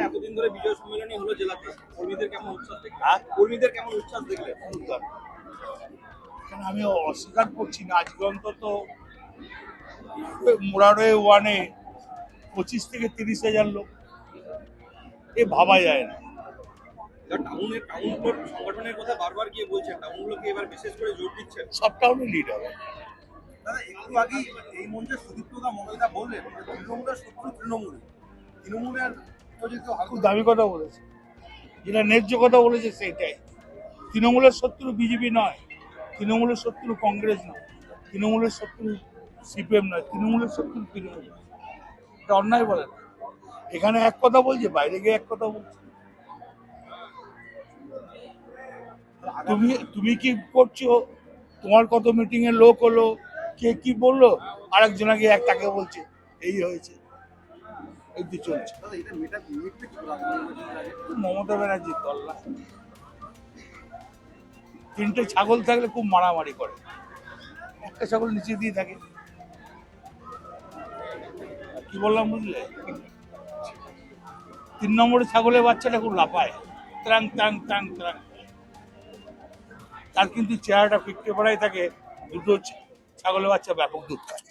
এতদিন ধরে বিজয় সম্মেলনী হলো জেলাতে কর্মীদের কেমন উচ্ছ্বাস দেখলে হ্যাঁ? কর্মীদের কেমন উচ্ছ্বাস দেখলে কারণ আমি অস্বীকার করছি না। আজকে অন্তত মোরারোয়ে ওয়ানে পঁচিশ থেকে তিরিশ হাজার লোক। এ ভাবা যায় না। টাউনের টাউনগুলোর সংগঠনের কথা বারবার গিয়ে বলছেন। টাউনগুলোকে এবার বিশেষ করে জোর দিচ্ছেন। সব টাউনে লিড হবে দাদা একটু আগেই এই মঞ্চে সুদীপ্তদা মমতা বললেন তৃণমূলের শত্রু তৃণমূল তৃণমূলের খুব দামি কথা বলেছে। যেটা ন্যায্য কথা বলেছে সেটাই। তৃণমূলের শত্রু বিজেপি নয়, তৃণমূলের শত্রু কংগ্রেস নয়, তৃণমূলের শত্রু সিপিএম নয়, তৃণমূলের শত্রু তৃণমূল এটা অন্যায় বলে না। এখানে এক কথা বলছে, বাইরে গিয়ে এক কথা বলছে। তুমি তুমি কি করছ? তোমার কত মিটিং এ লোক হলো? কে কি বলল? আরেকজনাকে এক তাকে বলছে, এই হয়েছে। এই তো চলছে মমতা ব্যানার্জির না তিনটে ছাগল থাকলে খুব মারামারি করে। একটা ছাগল নিচে দিয়ে থাকে। কি বললাম বুঝলে? তিন নম্বরের ছাগলের বাচ্চাটা খুব লাফায়। ত্রাং ত্রাং ত্রাং ত্রাং। তার কিন্তু চেহারাটা ফিকতে পাড়ায় থাকে। দুটো ছাগলের বাচ্চা ব্যাপক দুধ খায়।